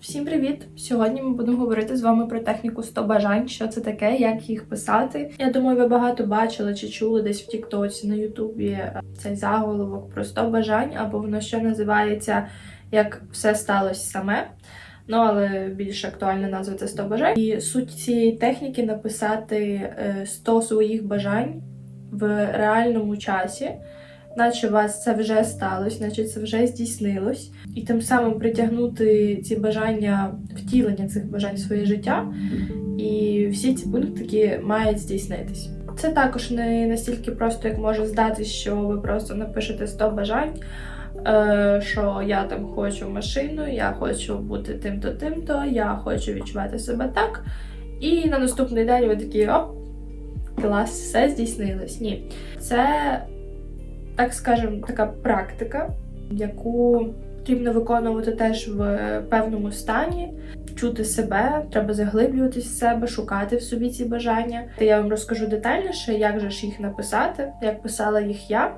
Всім привіт! Сьогодні ми будемо говорити з вами про техніку 100 бажань, що це таке, як їх писати. Я думаю, ви багато бачили чи чули десь в Тіктоці на Ютубі е, цей заголовок про 100 бажань, або воно ще називається як все сталося саме. Ну, але більш актуальна назва це 100 бажань. І суть цієї техніки написати е, 100 своїх бажань в реальному часі наче у вас це вже сталося, наче це вже здійснилось, і тим самим притягнути ці бажання, втілення цих бажань в своє життя, і всі ці пунктики мають здійснитись. Це також не настільки просто, як може здатись, що ви просто напишете 100 бажань. е, Що я там хочу машину, я хочу бути тим-то, тим-то, я хочу відчувати себе так. І на наступний день ви такі оп, клас, все здійснилось. Ні. Це так скажемо, така практика, яку потрібно виконувати теж в певному стані, чути себе, треба заглиблюватись в себе, шукати в собі ці бажання. Я вам розкажу детальніше, як же ж їх написати, як писала їх я.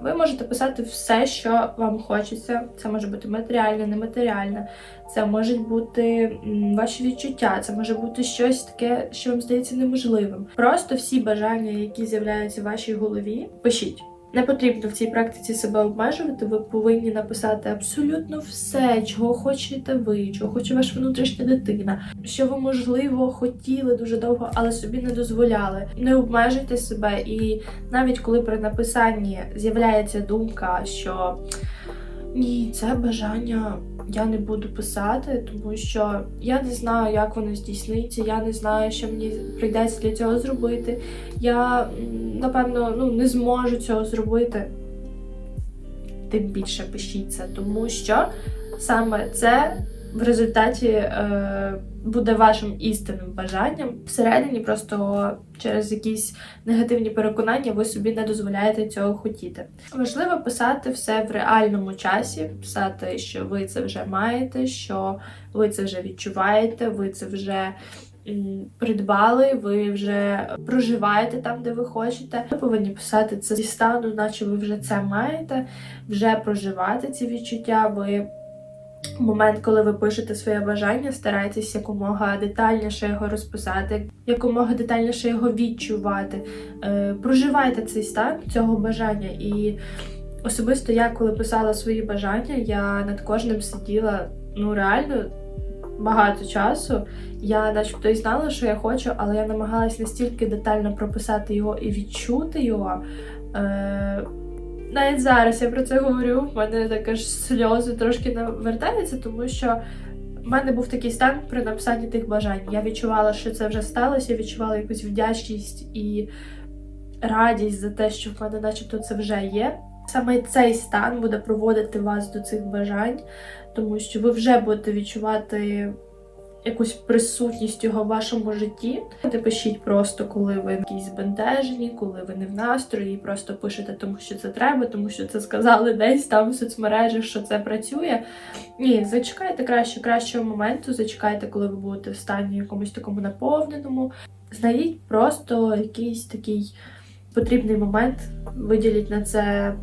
Ви можете писати все, що вам хочеться. Це може бути матеріальне, нематеріальне, це можуть бути ваші відчуття, це може бути щось таке, що вам здається неможливим. Просто всі бажання, які з'являються в вашій голові, пишіть. Не потрібно в цій практиці себе обмежувати. Ви повинні написати абсолютно все, чого хочете ви, чого хоче ваша внутрішня дитина, що ви, можливо, хотіли дуже довго, але собі не дозволяли. Не обмежуйте себе, і навіть коли при написанні з'являється думка, що ні, це бажання я не буду писати, тому що я не знаю, як воно здійсниться, я не знаю, що мені прийдеться для цього зробити. Я напевно ну, не зможу цього зробити. Тим більше пишіть це, тому що саме це в результаті е, буде вашим істинним бажанням. Всередині просто через якісь негативні переконання ви собі не дозволяєте цього хотіти. Важливо писати все в реальному часі, писати, що ви це вже маєте, що ви це вже відчуваєте, ви це вже. Придбали, ви вже проживаєте там, де ви хочете. Ви повинні писати це зі стану, наче ви вже це маєте, вже проживати ці відчуття. Ви момент, коли ви пишете своє бажання, старайтесь якомога детальніше його розписати, якомога детальніше його відчувати. Е, проживайте цей стан цього бажання. І особисто я, коли писала свої бажання, я над кожним сиділа ну реально багато часу. Я, начебто, і знала, що я хочу, але я намагалась настільки детально прописати його і відчути його. Е, навіть зараз я про це говорю, в мене так аж сльози трошки навертаються, тому що в мене був такий стан при написанні тих бажань. Я відчувала, що це вже сталося, я відчувала якусь вдячність і радість за те, що в мене, начебто, це вже є. Саме цей стан буде проводити вас до цих бажань, тому що ви вже будете відчувати якусь присутність його в вашому житті. Не пишіть просто, коли ви якісь збентежені, коли ви не в настрої, просто пишете, тому що це треба, тому що це сказали десь там в соцмережах, що це працює. Ні, зачекайте краще кращого моменту, зачекайте, коли ви будете в стані якомусь такому наповненому. Знайдіть просто якийсь такий потрібний момент, виділіть на це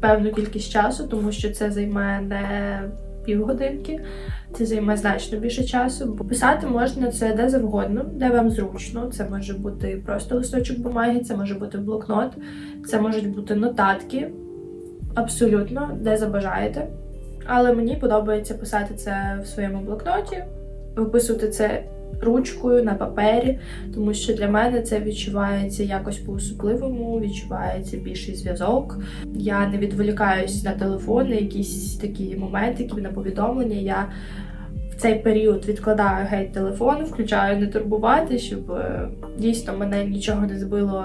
певну кількість часу, тому що це займає не півгодинки. Це займе значно більше часу. Бо писати можна це де завгодно, де вам зручно. Це може бути просто листочок бумаги, це може бути блокнот, це можуть бути нотатки. Абсолютно, де забажаєте. Але мені подобається писати це в своєму блокноті, виписувати це ручкою на папері, тому що для мене це відчувається якось по-особливому, відчувається більший зв'язок. Я не відволікаюсь на телефон, на якісь такі моментики, на повідомлення. Я в цей період відкладаю геть телефон, включаю не турбувати, щоб е, дійсно мене нічого не збило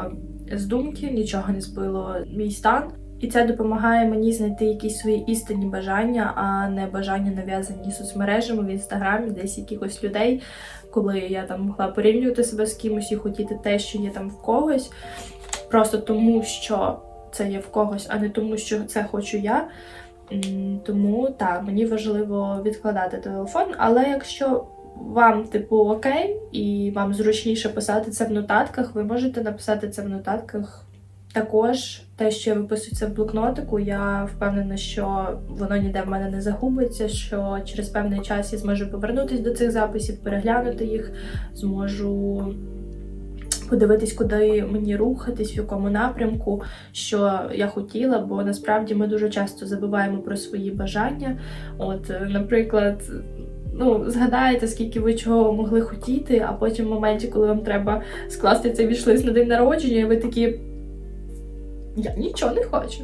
з думки, нічого не збило мій стан. І це допомагає мені знайти якісь свої істинні бажання, а не бажання нав'язані соцмережами в інстаграмі, десь якихось людей, коли я там могла порівнювати себе з кимось і хотіти те, що є там в когось, просто тому, що це є в когось, а не тому, що це хочу я. Тому так, мені важливо відкладати телефон, але якщо вам, типу, окей, і вам зручніше писати це в нотатках, ви можете написати це в нотатках Також те, що я виписую це в блокнотику, я впевнена, що воно ніде в мене не загубиться. Що через певний час я зможу повернутися до цих записів, переглянути їх, зможу подивитись, куди мені рухатись, в якому напрямку, що я хотіла, бо насправді ми дуже часто забуваємо про свої бажання. От, наприклад. Ну, згадаєте, скільки ви чого могли хотіти, а потім в моменті, коли вам треба скласти цей вішлист на день народження, і ви такі. Я нічого не хочу.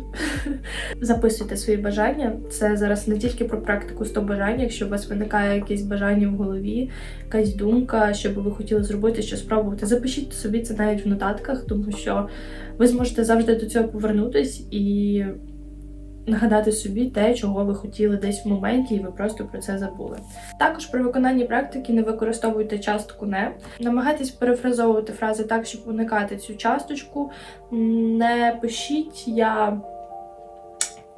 Записуйте свої бажання. Це зараз не тільки про практику 100 бажань. Якщо у вас виникає якесь бажання в голові, якась думка, що би ви хотіли зробити, що спробувати, запишіть собі це навіть в нотатках, тому що ви зможете завжди до цього повернутись і нагадати собі те, чого ви хотіли десь в моменті, і ви просто про це забули. Також при виконанні практики не використовуйте частку не. Намагайтесь перефразовувати фрази так, щоб уникати цю часточку. Не пишіть я.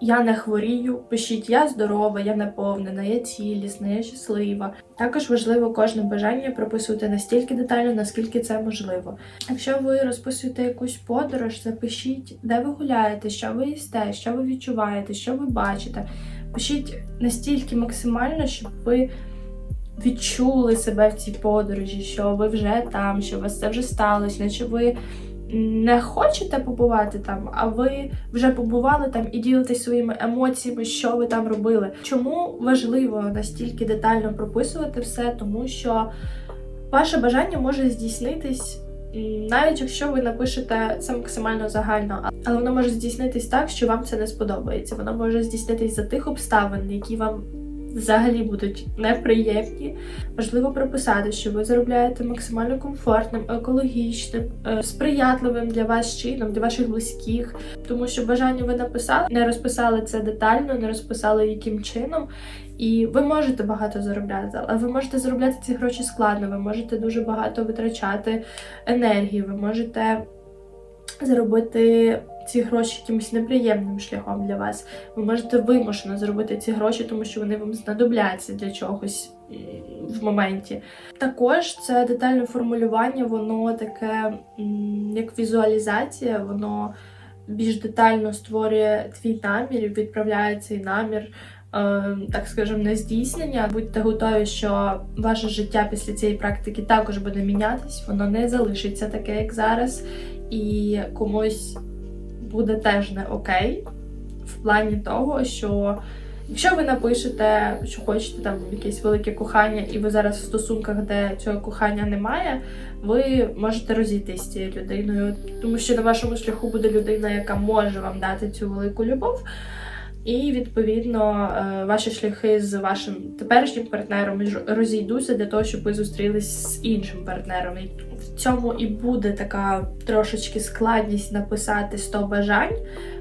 Я не хворію, пишіть я здорова, я наповнена, я цілісна, я щаслива. Також важливо кожне бажання прописувати настільки детально, наскільки це можливо. Якщо ви розписуєте якусь подорож, запишіть, де ви гуляєте, що ви їсте, що ви відчуваєте, що ви бачите. Пишіть настільки максимально, щоб ви відчули себе в цій подорожі, що ви вже там, що у вас це вже сталося, наче ви не хочете побувати там, а ви вже побували там і ділитесь своїми емоціями, що ви там робили. Чому важливо настільки детально прописувати все, тому що ваше бажання може здійснитись. Навіть якщо ви напишете це максимально загально, але воно може здійснитись так, що вам це не сподобається. Воно може здійснитись за тих обставин, які вам взагалі будуть неприємні. Важливо прописати, що ви заробляєте максимально комфортним, екологічним, е, сприятливим для вас чином, для ваших близьких, тому що бажання ви написали, не розписали це детально, не розписали яким чином. І ви можете багато заробляти, але ви можете заробляти ці гроші складно, ви можете дуже багато витрачати енергії, ви можете заробити ці гроші якимось неприємним шляхом для вас. Ви можете вимушено зробити ці гроші, тому що вони вам знадобляться для чогось в моменті. Також це детальне формулювання, воно таке як візуалізація, воно більш детально створює твій намір і відправляє цей намір. Е, так скажемо, на здійснення. Будьте готові, що ваше життя після цієї практики також буде мінятись, воно не залишиться таке, як зараз, і комусь буде теж не окей, в плані того, що якщо ви напишете, що хочете там якесь велике кохання, і ви зараз в стосунках, де цього кохання немає, ви можете розійтись з цією людиною, тому що на вашому шляху буде людина, яка може вам дати цю велику любов. І відповідно е, ваші шляхи з вашим теперішнім партнером розійдуться для того, щоб ви зустрілись з іншим партнером. В цьому і буде така трошечки складність написати 100 бажань.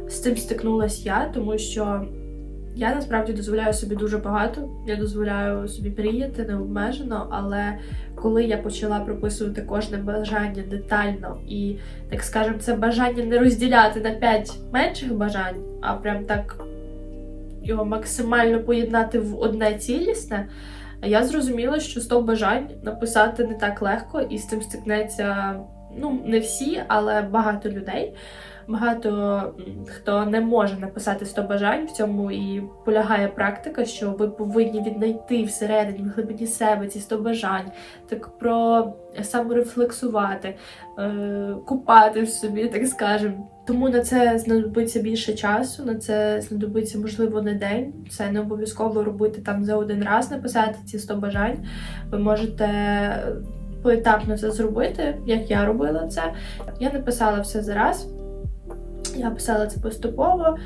З цим стикнулася я, тому що я насправді дозволяю собі дуже багато. Я дозволяю собі мріяти необмежено, але коли я почала прописувати кожне бажання детально і, так скажемо, це бажання не розділяти на 5 менших бажань, а прям так його максимально поєднати в одне цілісне, я зрозуміла, що 100 бажань написати не так легко, і з цим стикнеться ну, не всі, але багато людей. Багато хто не може написати 100 бажань, в цьому і полягає практика, що ви повинні віднайти всередині, в глибині себе ці 100 бажань, так про саморефлексувати, е, купати в собі, так скажемо. Тому на це знадобиться більше часу, на це знадобиться, можливо, не день. Це не обов'язково робити там за один раз, написати ці 100 бажань. Ви можете поетапно це зробити, як я робила це. Я написала все зараз. Я писала це поступово.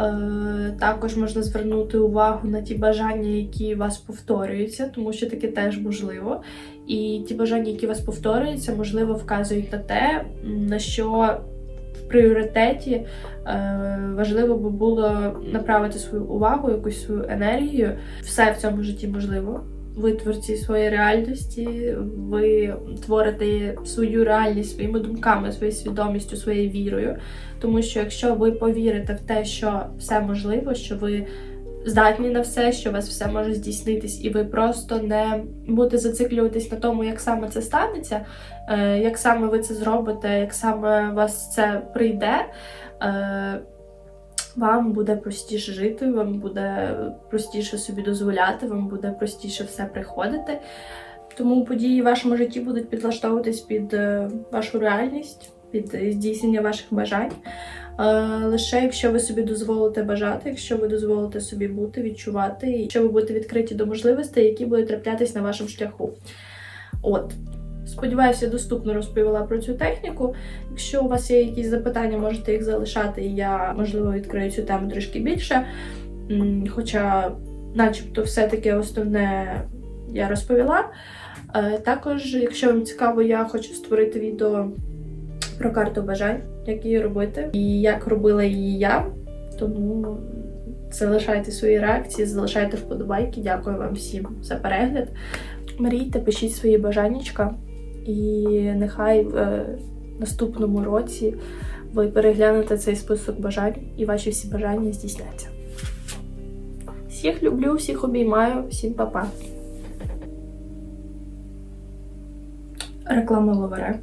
Е, також можна звернути увагу на ті бажання, які у вас повторюються, тому що таке теж можливо. І ті бажання, які у вас повторюються, можливо, вказують на те, на що пріоритеті е, важливо би було направити свою увагу, якусь свою енергію. Все в цьому житті можливо ви творці своєї реальності, ви творите свою реальність своїми думками, своєю свідомістю, своєю вірою. Тому що якщо ви повірите в те, що все можливо, що ви здатні на все, що у вас все може здійснитись, і ви просто не будете зациклюватись на тому, як саме це станеться, е, як саме ви це зробите, як саме у вас це прийде. Е, вам буде простіше жити, вам буде простіше собі дозволяти, вам буде простіше все приходити. Тому події в вашому житті будуть підлаштовуватись під е, вашу реальність, під здійснення ваших бажань. Е, Лише якщо ви собі дозволите бажати, якщо ви дозволите собі бути, відчувати, і якщо ви будете відкриті до можливостей, які будуть траплятись на вашому шляху. От. Сподіваюся, доступно розповіла про цю техніку. Якщо у вас є якісь запитання, можете їх залишати, і я, можливо, відкрию цю тему трішки більше. Хоча, начебто, все-таки основне я розповіла. Е, Також, якщо вам цікаво, я хочу створити відео про карту бажань, як її робити, і як робила її я. Тому залишайте свої реакції, залишайте вподобайки. Дякую вам всім за перегляд. Мрійте, пишіть свої бажаннячка, і нехай в е, наступному році ви переглянете цей список бажань і ваші всі бажання здійсняться. Всіх люблю, всіх обіймаю, всім па-па. Реклама ловере.